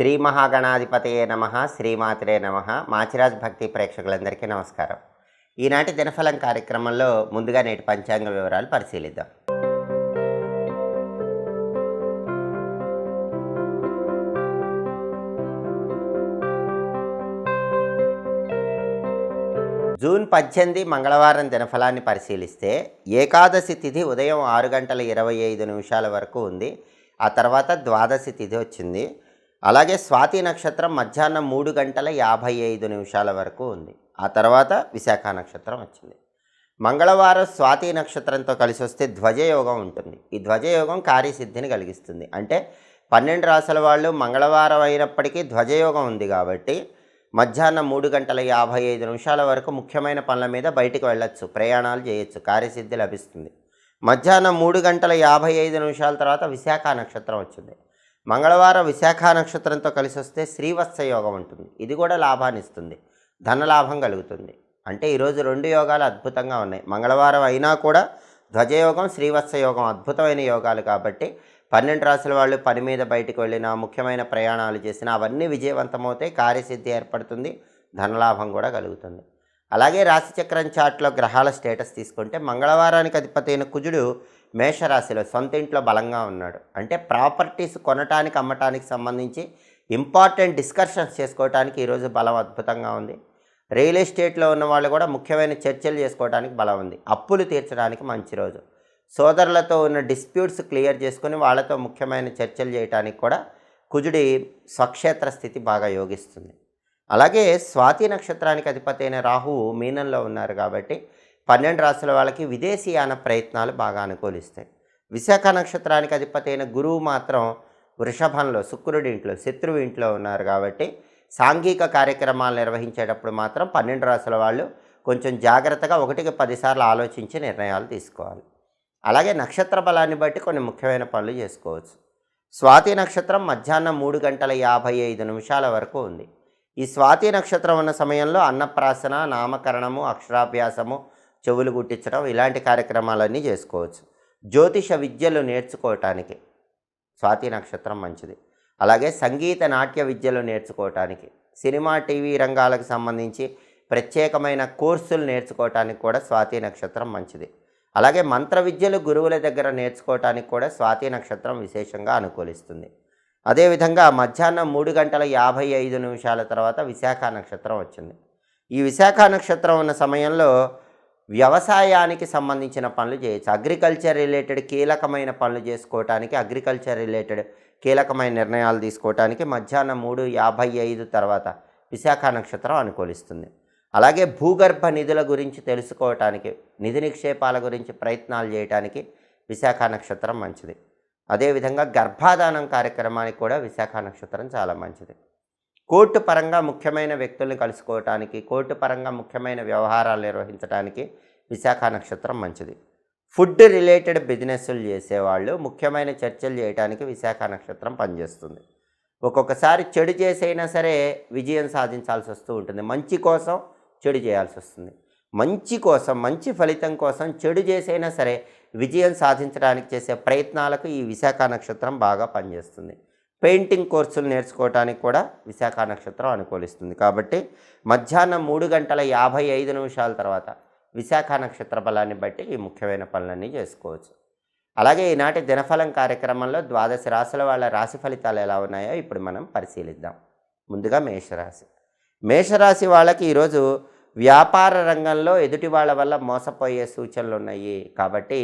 శ్రీ మహాగణాధిపతయే నమ శ్రీమాతరే నమ. మాచిరాజ్ భక్తి ప్రేక్షకులందరికీ నమస్కారం. ఈనాటి దినఫలం కార్యక్రమంలో ముందుగా నేటి పంచాంగ వివరాలు పరిశీలిద్దాం. జూన్ పద్దెనిమిది మంగళవారం దినఫలాన్ని పరిశీలిస్తే ఏకాదశి తిథి ఉదయం ఆరు గంటల ఇరవై ఐదు నిమిషాల వరకు ఉంది. ఆ తర్వాత ద్వాదశి తిథి వచ్చింది. అలాగే స్వాతి నక్షత్రం మధ్యాహ్నం మూడు గంటల యాభై ఐదు నిమిషాల వరకు ఉంది. ఆ తర్వాత విశాఖ నక్షత్రం వచ్చింది. మంగళవారం స్వాతి నక్షత్రంతో కలిసి వస్తే ధ్వజయోగం ఉంటుంది. ఈ ధ్వజయోగం కార్యసిద్ధిని కలిగిస్తుంది. అంటే పన్నెండు రాసుల వాళ్ళు మంగళవారం అయినప్పటికీ ధ్వజయోగం ఉంది కాబట్టి మధ్యాహ్నం మూడు గంటల యాభై ఐదు నిమిషాల వరకు ముఖ్యమైన పనుల మీద బయటికి వెళ్ళొచ్చు ప్రయాణాలు చేయొచ్చు కార్యసిద్ధి లభిస్తుంది. మధ్యాహ్నం మూడు గంటల యాభై ఐదు నిమిషాల తర్వాత విశాఖ నక్షత్రం వచ్చింది. మంగళవారం విశాఖ నక్షత్రంతో కలిసి వస్తే శ్రీవత్స యోగం ఉంటుంది. ఇది కూడా లాభాన్ని ఇస్తుంది. ధనలాభం కలుగుతుంది. అంటే ఈరోజు రెండు యోగాలు అద్భుతంగా ఉన్నాయి. మంగళవారం అయినా కూడా ధ్వజయోగం శ్రీవత్స యోగం అద్భుతమైన యోగాలు కాబట్టి పన్నెండు రాసుల వాళ్ళు పని మీద బయటకు వెళ్ళినా ముఖ్యమైన ప్రయాణాలు చేసినా అవన్నీ విజయవంతమవుతాయి కార్యసిద్ధి ఏర్పడుతుంది. ధనలాభం కూడా కలుగుతుంది. అలాగే రాశిచక్రం చాట్లో గ్రహాల స్టేటస్ తీసుకుంటే మంగళవారానికి అధిపతి అయిన కుజుడు మేషరాశిలో సొంత ఇంట్లో బలంగా ఉన్నాడు. అంటే ప్రాపర్టీస్ కొనటానికి అమ్మటానికి సంబంధించి ఇంపార్టెంట్ డిస్కషన్స్ చేసుకోవడానికి ఈరోజు బలం అద్భుతంగా ఉంది. రియల్ ఎస్టేట్లో ఉన్న వాళ్ళు కూడా ముఖ్యమైన చర్చలు చేసుకోవడానికి బలం ఉంది. అప్పులు తీర్చడానికి మంచి రోజు. సోదరులతో ఉన్న డిస్ప్యూట్స్ క్లియర్ చేసుకుని వాళ్ళతో ముఖ్యమైన చర్చలు చేయడానికి కూడా కుజుడి స్వక్షేత్ర స్థితి బాగా యోగిస్తుంది. అలాగే స్వాతి నక్షత్రానికి అధిపతి అయిన రాహువు మీనంలో ఉన్నారు కాబట్టి పన్నెండు రాసుల వాళ్ళకి విదేశీయాన ప్రయత్నాలు బాగా అనుకూలిస్తాయి. విశాఖ నక్షత్రానికి అధిపతి అయిన గురువు మాత్రం వృషభంలో శుక్రుడి ఇంట్లో శత్రువు ఇంట్లో ఉన్నారు కాబట్టి సాంఘిక కార్యక్రమాలు నిర్వహించేటప్పుడు మాత్రం పన్నెండు రాసుల వాళ్ళు కొంచెం జాగ్రత్తగా ఒకటికి పదిసార్లు ఆలోచించి నిర్ణయాలు తీసుకోవాలి. అలాగే నక్షత్ర బలాన్ని బట్టి కొన్ని ముఖ్యమైన పనులు చేసుకోవచ్చు. స్వాతి నక్షత్రం మధ్యాహ్నం మూడు గంటల యాభై ఐదు నిమిషాల వరకు ఉంది. ఈ స్వాతి నక్షత్రం ఉన్న సమయంలో అన్నప్రాసన నామకరణము అక్షరాభ్యాసము చెవులు గుట్టించడం ఇలాంటి కార్యక్రమాలన్నీ చేసుకోవచ్చు. జ్యోతిష విద్యలు నేర్చుకోవటానికి స్వాతి నక్షత్రం మంచిది. అలాగే సంగీత నాట్య విద్యలు నేర్చుకోవటానికి సినిమా టీవీ రంగాలకు సంబంధించి ప్రత్యేకమైన కోర్సులు నేర్చుకోవటానికి కూడా స్వాతి నక్షత్రం మంచిది. అలాగే మంత్ర విద్యలు గురువుల దగ్గర నేర్చుకోవటానికి కూడా స్వాతి నక్షత్రం విశేషంగా అనుకూలిస్తుంది. అదేవిధంగా మధ్యాహ్నం మూడు గంటల యాభై ఐదు నిమిషాల తర్వాత విశాఖ నక్షత్రం వచ్చింది. ఈ విశాఖ నక్షత్రం ఉన్న సమయంలో వ్యవసాయానికి సంబంధించిన పనులు చేయొచ్చు. అగ్రికల్చర్ రిలేటెడ్ కీలకమైన పనులు చేసుకోవటానికి అగ్రికల్చర్ రిలేటెడ్ కీలకమైన నిర్ణయాలు తీసుకోవటానికి మధ్యాహ్నం మూడు యాభై ఐదు తర్వాత విశాఖ నక్షత్రం అనుకూలిస్తుంది. అలాగే భూగర్భ నిధుల గురించి తెలుసుకోవటానికి నిధి నిక్షేపాల గురించి ప్రయత్నాలు చేయటానికి విశాఖ నక్షత్రం మంచిది. అదేవిధంగా గర్భాధానం కార్యక్రమానికి కూడా విశాఖ నక్షత్రం చాలా మంచిది. కోర్టు పరంగా ముఖ్యమైన వ్యక్తుల్ని కలుసుకోవటానికి కోర్టు పరంగా ముఖ్యమైన వ్యవహారాలు నిర్వహించడానికి విశాఖ నక్షత్రం మంచిది. ఫుడ్ రిలేటెడ్ బిజినెస్లు చేసేవాళ్ళు ముఖ్యమైన చర్చలు చేయడానికి విశాఖ నక్షత్రం పనిచేస్తుంది. ఒక్కొక్కసారి చెడు చేసైనా సరే విజయం సాధించాల్సి వస్తూ ఉంటుంది. మంచి కోసం చెడు చేయాల్సి వస్తుంది. మంచి కోసం మంచి ఫలితం కోసం చెడు చేసైనా సరే విజయం సాధించడానికి చేసే ప్రయత్నాలకు ఈ విశాఖ నక్షత్రం బాగా పనిచేస్తుంది. పెయింటింగ్ కోర్సులు నేర్చుకోవడానికి కూడా విశాఖ నక్షత్రం అనుకూలిస్తుంది. కాబట్టి మధ్యాహ్నం మూడు గంటల యాభై ఐదు నిమిషాల తర్వాత విశాఖ నక్షత్ర బలాన్ని బట్టి ఈ ముఖ్యమైన పనులన్నీ చేసుకోవచ్చు. అలాగే ఈనాటి దినఫలం కార్యక్రమంలో ద్వాదశ రాశుల వాళ్ళ రాశి ఫలితాలు ఎలా ఉన్నాయో ఇప్పుడు మనం పరిశీలిద్దాం. ముందుగా మేషరాశి. మేషరాశి వాళ్ళకి ఈరోజు వ్యాపార రంగంలో ఎదుటి వాళ్ళ వల్ల మోసపోయే సూచనలు ఉన్నాయి. కాబట్టి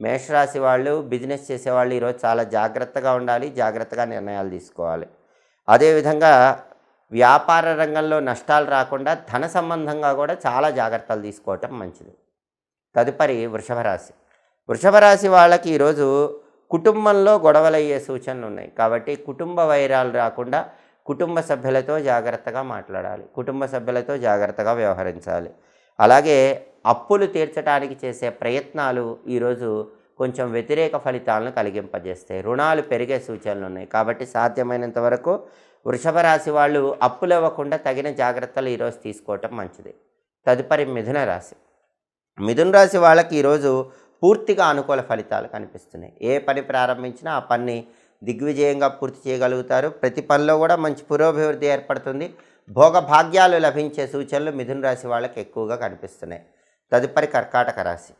మేషరాశి వాళ్ళు బిజినెస్ చేసేవాళ్ళు ఈరోజు చాలా జాగ్రత్తగా ఉండాలి జాగ్రత్తగా నిర్ణయాలు తీసుకోవాలి. అదేవిధంగా వ్యాపార రంగంలో నష్టాలు రాకుండా ధన సంబంధంగా కూడా చాలా జాగ్రత్తలు తీసుకోవటం మంచిది. తదుపరి వృషభ రాశి. వృషభ రాశి వాళ్ళకి ఈరోజు కుటుంబంలో గొడవలు అయ్యే సూచనలు ఉన్నాయి. కాబట్టి కుటుంబ వైరాలు రాకుండా కుటుంబ సభ్యులతో జాగ్రత్తగా మాట్లాడాలి. కుటుంబ సభ్యులతో జాగ్రత్తగా వ్యవహరించాలి. అలాగే అప్పులు తీర్చడానికి చేసే ప్రయత్నాలు ఈరోజు కొంచెం వ్యతిరేక ఫలితాలను కలిగింపజేస్తాయి రుణాలు పెరిగే సూచనలు ఉన్నాయి. కాబట్టి సాధ్యమైనంత వరకు వృషభ రాశి వాళ్ళు అప్పులు ఇవ్వకుండా తగిన జాగ్రత్తలు ఈరోజు తీసుకోవటం మంచిది. తదుపరి మిథున రాశి. మిథున రాశి వాళ్ళకి ఈరోజు పూర్తిగా అనుకూల ఫలితాలు కనిపిస్తున్నాయి. ఏ పని ప్రారంభించినా ఆ పని దిగ్విజయంగా పూర్తి చేయగలుగుతారు. ప్రతి పనిలో కూడా మంచి పురోభివృద్ధి ఏర్పడుతుంది. భోగభాగ్యాలు లభించే సూచనలు మిథున రాశి వాళ్ళకి ఎక్కువగా కనిపిస్తున్నాయి. తదుపరి కర్కాటక రాశి.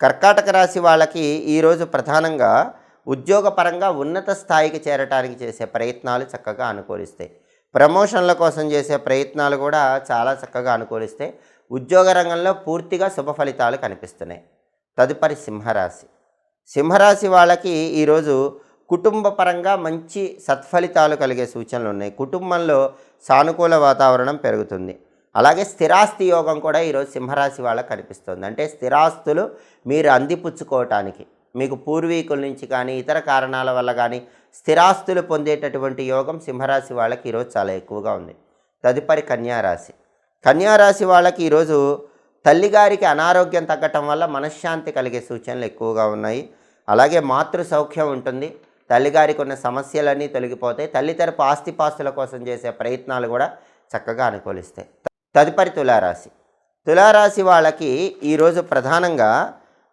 కర్కాటక రాశి వాళ్ళకి ఈరోజు ప్రధానంగా ఉద్యోగపరంగా ఉన్నత స్థాయికి చేరటానికి చేసే ప్రయత్నాలు చక్కగా అనుకూలిస్తాయి. ప్రమోషన్ల కోసం చేసే ప్రయత్నాలు కూడా చాలా చక్కగా అనుకూలిస్తాయి. ఉద్యోగ రంగంలో పూర్తిగా శుభ ఫలితాలు కనిపిస్తున్నాయి. తదుపరి సింహరాశి. సింహరాశి వాళ్ళకి ఈరోజు కుటుంబ పరంగా మంచి సత్ఫలితాలు కలిగే సూచనలు ఉన్నాయి. కుటుంబంలో సానుకూల వాతావరణం పెరుగుతుంది. అలాగే స్థిరాస్తి యోగం కూడా ఈరోజు సింహరాశి వాళ్ళకి కనిపిస్తుంది. అంటే స్థిరాస్తులు మీరు అందిపుచ్చుకోవటానికి మీకు పూర్వీకుల నుంచి కానీ ఇతర కారణాల వల్ల కానీ స్థిరాస్తులు పొందేటటువంటి యోగం సింహరాశి వాళ్ళకి ఈరోజు చాలా ఎక్కువగా ఉంది. తదుపరి కన్యారాశి. కన్యారాశి వాళ్ళకి ఈరోజు తల్లిగారికి అనారోగ్యం తగ్గటం వల్ల మనశ్శాంతి కలిగే సూచనలు ఎక్కువగా ఉన్నాయి. అలాగే మాతృ సౌఖ్యం ఉంటుంది. తల్లిగారికి ఉన్న సమస్యలన్నీ తొలగిపోతాయి. తల్లితరపు ఆస్తిపాస్తుల కోసం చేసే ప్రయత్నాలు కూడా చక్కగా అనుకూలిస్తాయి. తదుపరి తులారాశి. తులారాశి వాళ్ళకి ఈరోజు ప్రధానంగా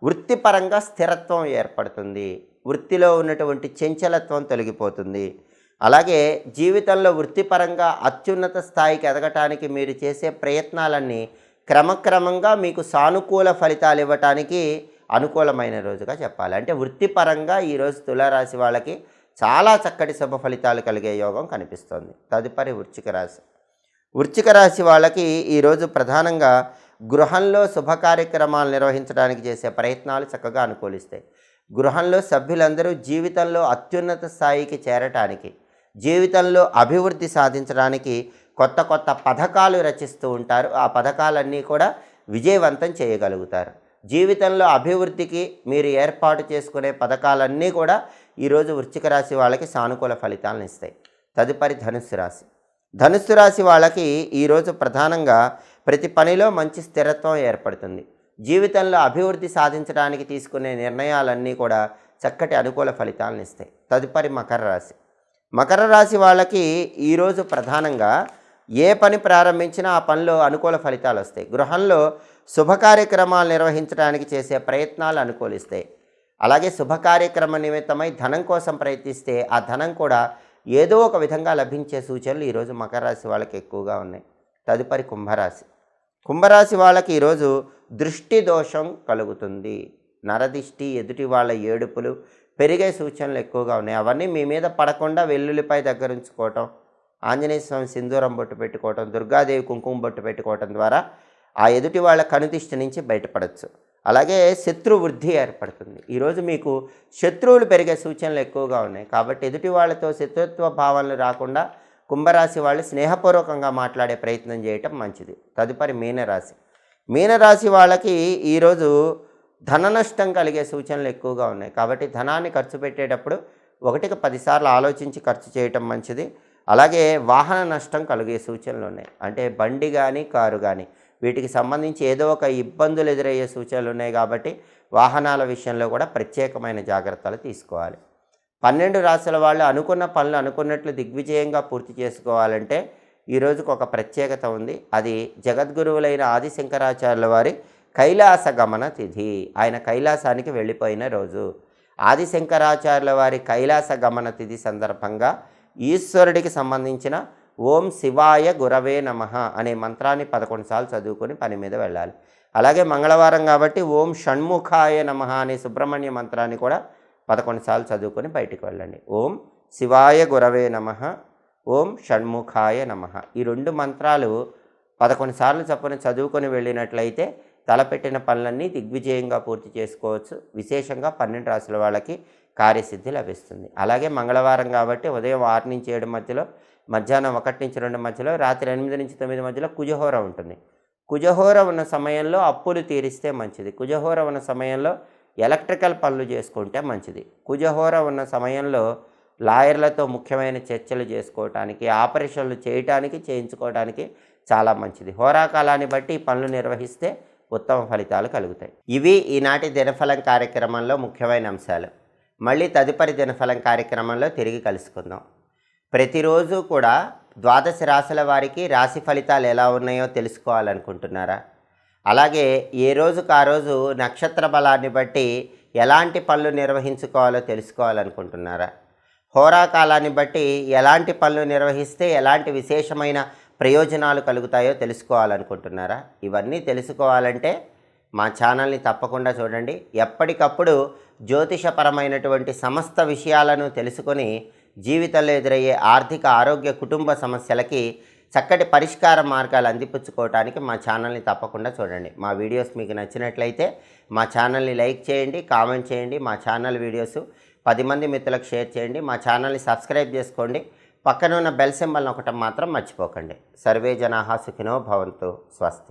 వృత్తిపరంగా స్థిరత్వం ఏర్పడుతుంది. వృత్తిలో ఉన్నటువంటి చంచలత్వం తొలగిపోతుంది. అలాగే జీవితంలో వృత్తిపరంగా అత్యున్నత స్థాయికి ఎదగటానికి మీరు చేసే ప్రయత్నాలన్నీ క్రమక్రమంగా మీకు సానుకూల ఫలితాలు ఇవ్వటానికి అనుకూలమైన రోజుగా చెప్పాలి. అంటే వృత్తిపరంగా ఈరోజు తులారాశి వాళ్ళకి చాలా చక్కటి శుభ ఫలితాలు కలిగే యోగం కనిపిస్తుంది. తదుపరి వృచ్చిక రాశి. వృచ్చిక రాశి వాళ్ళకి ఈరోజు ప్రధానంగా గృహంలో శుభ కార్యక్రమాలు నిర్వహించడానికి చేసే ప్రయత్నాలు చక్కగా అనుకూలిస్తాయి. గృహంలో సభ్యులందరూ జీవితంలో అత్యున్నత స్థాయికి చేరటానికి జీవితంలో అభివృద్ధి సాధించడానికి కొత్త కొత్త పథకాలు రచిస్తూ ఉంటారు. ఆ పథకాలన్నీ కూడా విజయవంతం చేయగలుగుతారు. జీవితంలో అభివృద్ధికి మీరు ఏర్పాటు చేసుకునే పథకాలన్నీ కూడా ఈరోజు వృశ్చిక రాశి వాళ్ళకి సానుకూల ఫలితాలను ఇస్తాయి. తదుపరి ధనుస్సు రాశి. ధనుస్సు రాశి వాళ్ళకి ఈరోజు ప్రధానంగా ప్రతి పనిలో మంచి స్థిరత్వం ఏర్పడుతుంది. జీవితంలో అభివృద్ధి సాధించడానికి తీసుకునే నిర్ణయాలన్నీ కూడా చక్కటి అనుకూల ఫలితాలను ఇస్తాయి. తదుపరి మకర రాశి. మకర రాశి వాళ్ళకి ఈరోజు ప్రధానంగా ఏ పని ప్రారంభించినా ఆ పనిలో అనుకూల ఫలితాలు వస్తాయి. గృహంలో శుభ కార్యక్రమాలు నిర్వహించడానికి చేసే ప్రయత్నాలు అనుకూలిస్తాయి. అలాగే శుభ కార్యక్రమ నిమిత్తమై ధనం కోసం ప్రయత్నిస్తే ఆ ధనం కూడా ఏదో ఒక విధంగా లభించే సూచనలు ఈరోజు మకర రాశి వాళ్ళకి ఎక్కువగా ఉన్నాయి. తదుపరి కుంభరాశి. కుంభరాశి వాళ్ళకి ఈరోజు దృష్టి దోషం కలుగుతుంది. నరదిష్టి ఎదుటి వాళ్ళ ఏడుపులు పెరిగే సూచనలు ఎక్కువగా ఉన్నాయి. అవన్నీ మీ మీద పడకుండా వెల్లుల్లిపై దగ్గరించుకోవటం ఆంజనేయ స్వామి సింధూరం బొట్టు పెట్టుకోవటం దుర్గాదేవి కుంకుమ బొట్టు పెట్టుకోవటం ద్వారా ఆ ఎదుటి వాళ్ళ కనుదిష్టి నుంచి బయటపడవచ్చు అలాగే శత్రు వృద్ధి ఏర్పడుతుంది ఈరోజు మీకు శత్రువులు పెరిగే సూచనలు ఎక్కువగా ఉన్నాయి. కాబట్టి ఎదుటి వాళ్ళతో శత్రుత్వ భావనలు రాకుండా కుంభరాశి వాళ్ళు స్నేహపూర్వకంగా మాట్లాడే ప్రయత్నం చేయటం మంచిది. తదుపరి మీనరాశి. మీనరాశి వాళ్ళకి ఈరోజు ధన నష్టం కలిగే సూచనలు ఎక్కువగా ఉన్నాయి. కాబట్టి ధనాన్ని ఖర్చు పెట్టేటప్పుడు ఒకటికి పదిసార్లు ఆలోచించి ఖర్చు చేయటం మంచిది. అలాగే వాహన నష్టం కలిగే సూచనలు ఉన్నాయి. అంటే బండి కానీ కారు కానీ వీటికి సంబంధించి ఏదో ఒక ఇబ్బందులు ఎదురయ్యే సూచనలు ఉన్నాయి కాబట్టి వాహనాల విషయంలో కూడా ప్రత్యేకమైన జాగ్రత్తలు తీసుకోవాలి. పన్నెండు రాశుల వాళ్ళు అనుకున్న పనులు అనుకున్నట్లు దిగ్విజయంగా పూర్తి చేసుకోవాలంటే ఈ రోజుకు ఒక ప్రత్యేకత ఉంది. అది జగద్గురువులైన ఆది శంకరాచార్యుల వారి కైలాస గమన తిథి. ఆయన కైలాసానికి వెళ్ళిపోయిన రోజు. ఆది శంకరాచార్యుల వారి కైలాస గమన తిథి సందర్భంగా ఈశ్వరుడికి సంబంధించిన ఓం శివాయ గురవే నమ అనే మంత్రాన్ని పదకొండు సార్లు చదువుకొని పని మీద వెళ్ళాలి. అలాగే మంగళవారం కాబట్టి ఓం షణ్ముఖాయ నమ అనే సుబ్రహ్మణ్య మంత్రాన్ని కూడా పదకొండు సార్లు చదువుకొని బయటికి వెళ్ళండి. ఓం శివాయ గురవే నమ ఓం షణ్ముఖాయ నమ. ఈ రెండు మంత్రాలు పదకొండు సార్లు చప్పున చదువుకొని వెళ్ళినట్లయితే తలపెట్టిన పనులన్నీ దిగ్విజయంగా పూర్తి చేసుకోవచ్చు. విశేషంగా పన్నెండు రాసుల వాళ్ళకి కార్యసిద్ధి లభిస్తుంది. అలాగే మంగళవారం కాబట్టి ఉదయం ఆరు నుంచి ఏడు మధ్యలో మధ్యాహ్నం ఒకటి నుంచి రెండు మధ్యలో రాత్రి ఎనిమిది నుంచి తొమ్మిది మధ్యలో కుజహోర ఉంటుంది. కుజహోర ఉన్న సమయంలో అప్పులు తీరిస్తే మంచిది. కుజహోర ఉన్న సమయంలో ఎలక్ట్రికల్ పనులు చేసుకుంటే మంచిది. కుజహోర ఉన్న సమయంలో లాయర్లతో ముఖ్యమైన చర్చలు చేసుకోవటానికి ఆపరేషన్లు చేయటానికి చేయించుకోవడానికి చాలా మంచిది. హోరాకాలాన్ని బట్టి ఈ పనులు నిర్వహిస్తే ఉత్తమ ఫలితాలు కలుగుతాయి. ఇవి ఈనాటి దినఫలం కార్యక్రమంలో ముఖ్యమైన అంశాలు. మళ్ళీ తదుపరి దినఫలం కార్యక్రమంలో తిరిగి కలుసుకుందాం. ప్రతిరోజు కూడా ద్వాదశ రాశుల వారికి రాశి ఫలితాలు ఎలా ఉన్నాయో తెలుసుకోవాలనుకుంటున్నారా? అలాగే ఏ రోజుకు ఆ రోజు నక్షత్ర బలాన్ని బట్టి ఎలాంటి పనులు నిర్వహించుకోవాలో తెలుసుకోవాలనుకుంటున్నారా? హోరాకాలాన్ని బట్టి ఎలాంటి పనులు నిర్వహిస్తే ఎలాంటి విశేషమైన ప్రయోజనాలు కలుగుతాయో తెలుసుకోవాలనుకుంటున్నారా? ఇవన్నీ తెలుసుకోవాలంటే మా ఛానల్ని తప్పకుండా చూడండి. ఎప్పటికప్పుడు జ్యోతిషపరమైనటువంటి సమస్త విషయాలను తెలుసుకొని జీవితంలో ఎదురయ్యే ఆర్థిక ఆరోగ్య కుటుంబ సమస్యలకి చక్కటి పరిష్కార మార్గాలు అందిపుచ్చుకోవడానికి మా ఛానల్ని తప్పకుండా చూడండి. మా వీడియోస్ మీకు నచ్చినట్లయితే మా ఛానల్ని లైక్ చేయండి కామెంట్ చేయండి మా ఛానల్ వీడియోస్ పది మంది మిత్రులకు షేర్ చేయండి మా ఛానల్ని సబ్స్క్రైబ్ చేసుకోండి. పక్కన ఉన్న బెల్ సింబల్ ఒకటి మాత్రం మర్చిపోకండి. సర్వే జనాహా సుఖినో భవంతు స్వస్తి.